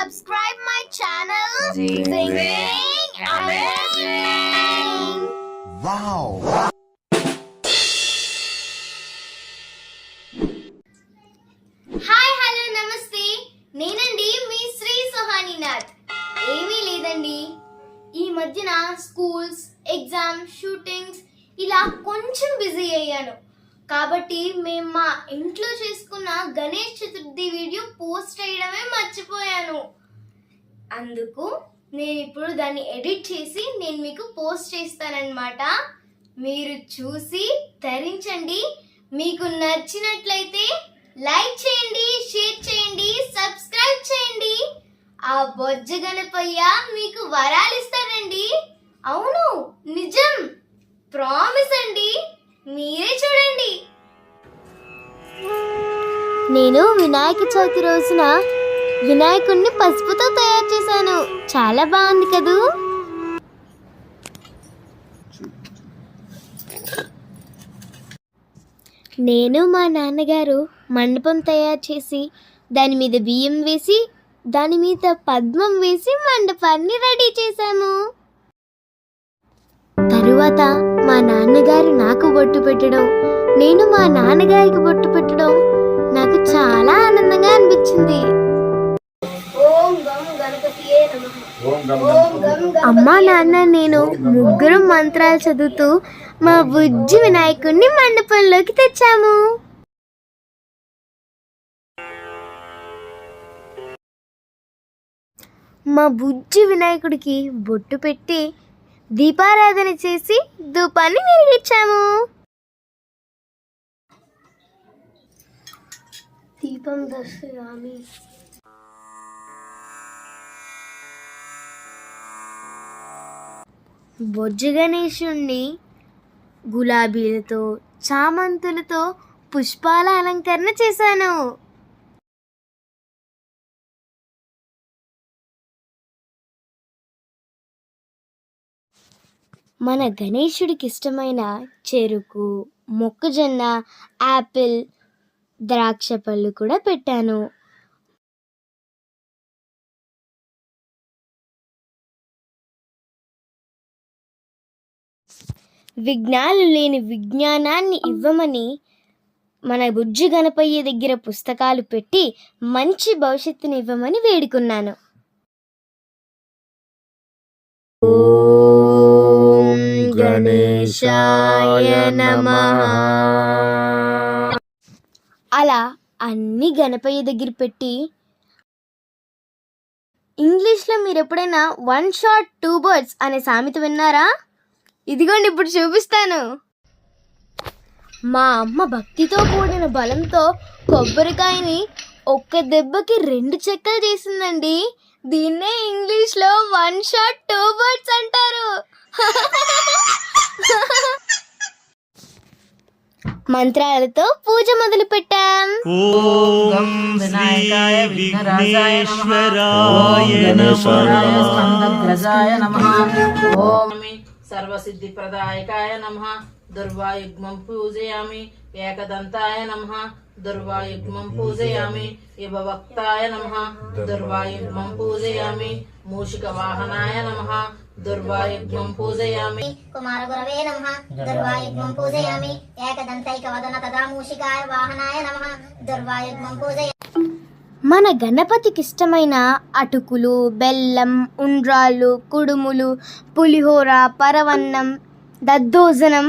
subscribe my channel. Zing Zing Amazing. Wow! Hi hello namaste నేనండి మీ శ్రీ సుహానీనాథ్ ఏమీ లేదండి ఈ మధ్యన స్కూల్స్ ఎగ్జామ్ షూటింగ్స్ ఇలా కొంచెం బిజీ అయ్యాను కాబట్టి మేము మా ఇంట్లో చేసుకున్న గణేష్ చతుర్థి వీడియో పోస్ట్ చేయడమే మర్చిపోయాను. అందుకు నేను ఇప్పుడు దాన్ని ఎడిట్ చేసి నేను మీకు పోస్ట్ చేస్తానన్నమాట. మీరు చూసి ధరించండి. మీకు నచ్చినట్లయితే లైక్ చేయండి షేర్ చేయండి సబ్స్క్రైబ్ చేయండి. ఆ బొజ్జ గణపయ్య మీకు వరాలు ఇస్తాడండి. అవును నిజం. ప్రామిస్ అండి. మీరే చూడండి. నేను వినాయక చవితి రోజున వినాయకుడిని పసుపుతో తయారు చేశాను. చాలా బాగుంది కదూ? నేను మా నాన్నగారు మండపం తయారు చేసి దాని మీద బియ్యం వేసి దాని మీద పద్మం వేసి మండపాన్ని రెడీ చేశాము. తరువాత మా నాన్నగారు నాకు బొట్టు పెట్టడం నేను మా నాన్నగారికి బొట్టు పెట్టడం అనిపించింది అమ్మా నాన్న నేను ముగ్గురు మంత్రాలు చదువుతూ మా బుజ్జి వినాయకుడిని మండపంలోకి తెచ్చాము. మా బుజ్జి వినాయకుడికి బొట్టు పెట్టి దీపారాధన చేసి ధూపాన్ని వెలిగించాము. దీపం దర్శయామి బొజ్జు గణేశుణ్ణి గులాబీలతో చామంతులతో పుష్పాల అలంకరణ చేశాను. మన గణేశుడికి ఇష్టమైన చెరుకు మొక్కజొన్న యాపిల్ ద్రాక్ష పళ్ళు కూడా పెట్టాను. విజ్ఞానం లేని విజ్ఞానాన్ని ఇవ్వమని మన బుజ్జి గణపయ్య దగ్గర పుస్తకాలు పెట్టి మంచి భవిష్యత్తుని ఇవ్వమని వేడుకున్నాను. ఓం గణేశాయ నమః. అలా అన్ని గణపయ్య దగ్గర పెట్టి ఇంగ్లీష్లో మీరు ఎప్పుడైనా వన్ షాట్ టూ బర్డ్స్ అనే సామెత విన్నారా? ఇదిగోండి ఇప్పుడు చూపిస్తాను. మా అమ్మ భక్తితో కూడిన బలంతో కొబ్బరికాయని ఒక్క దెబ్బకి రెండు చెక్కలు చేసిందండి. దీన్నే ఇంగ్లీష్లో వన్ షాట్ టూ బర్డ్స్ అంటారు. మంత్రాలతో పూజ మొదలు పెట్టాం ఓం వినాయకాయ విఘ్నేశ్వరాయ గణేశాయ నమః. ఓం సర్వసిద్ధిప్రదాయకాయ నమ. దుర్వాయుగ్మం పూజయామి ఏకదంతాయ నమ. దుర్వాయుగ్మం పూజయామి ఇవవక్తాయ నమ దుర్వాయుగ్మం పూజయామి మూషిక వాహనాయ నమ దుర్వాయుగ్మం పూజయామి కుమారగురవే నమ దుర్వాయుగ్మం పూజయామి ఏకదంతైకవదన తదా మూషికాయ వాహనాయ నమ దుర్వాయుగ్మం పూజయామి మన గణపతికి ఇష్టమైన అటుకులు బెల్లం ఉండ్రాళ్ళు కుడుములు పులిహోర పరవన్నం దద్దోజనం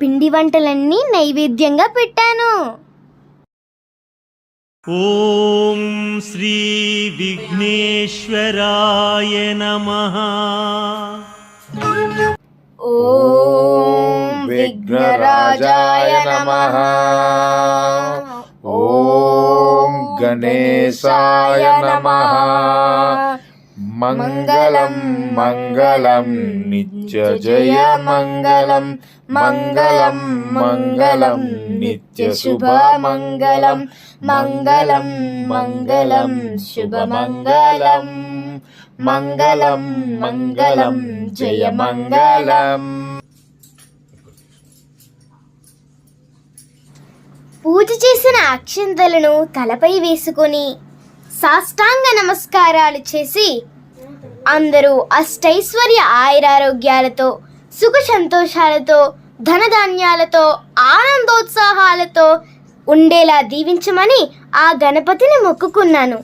పిండి వంటలన్నీ నైవేద్యంగా పెట్టాను. ఓం శ్రీ విఘ్నేశ్వరాయ నమః ఓం విఘ్నరాజాయ నమః ఓం గణేశాయ నమః మంగళం మంగళం నిత్య జయ మంగళం మంగళం మంగళం నిత్య శుభ మంగళం మంగళం మంగళం శుభ మంగళం మంగళం మంగళం జయ మంగళం. పూజ చేసిన అక్షంతలను తలపై వేసుకొని సాష్టాంగ నమస్కారాలు చేసి అందరూ అష్టైశ్వర్య ఆయురారోగ్యాలతో సుఖ సంతోషాలతో ధనధాన్యాలతో ఆనందోత్సాహాలతో ఉండేలా దీవించమని ఆ గణపతిని మొక్కుకున్నాను.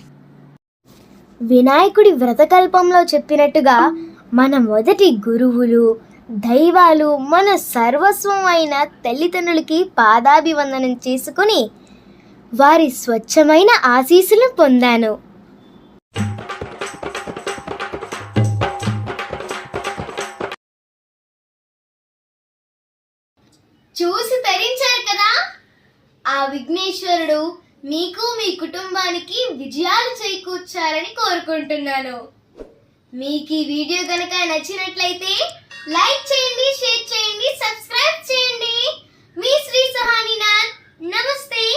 వినాయకుడి వ్రతకల్పంలో చెప్పినట్టుగా మన మొదటి గురువులు దైవాలు మన సర్వస్వం అయిన తల్లిదండ్రులకి పాదాభివందనం చేసుకుని వారి స్వచ్ఛమైన ఆశీస్సులు పొందాను. చూసి తరించారు కదా. ఆ విఘ్నేశ్వరుడు మీకు మీ కుటుంబానికి విజయాలు చేకూర్చాలని కోరుకుంటున్నాను. మీకు ఈ వీడియో కనుక నచ్చినట్లయితే లైక్ చేయండి షేర్ చేయండి సబ్స్క్రైబ్ చేయండి. మీ శ్రీ సహానినాథ్. నమస్తే.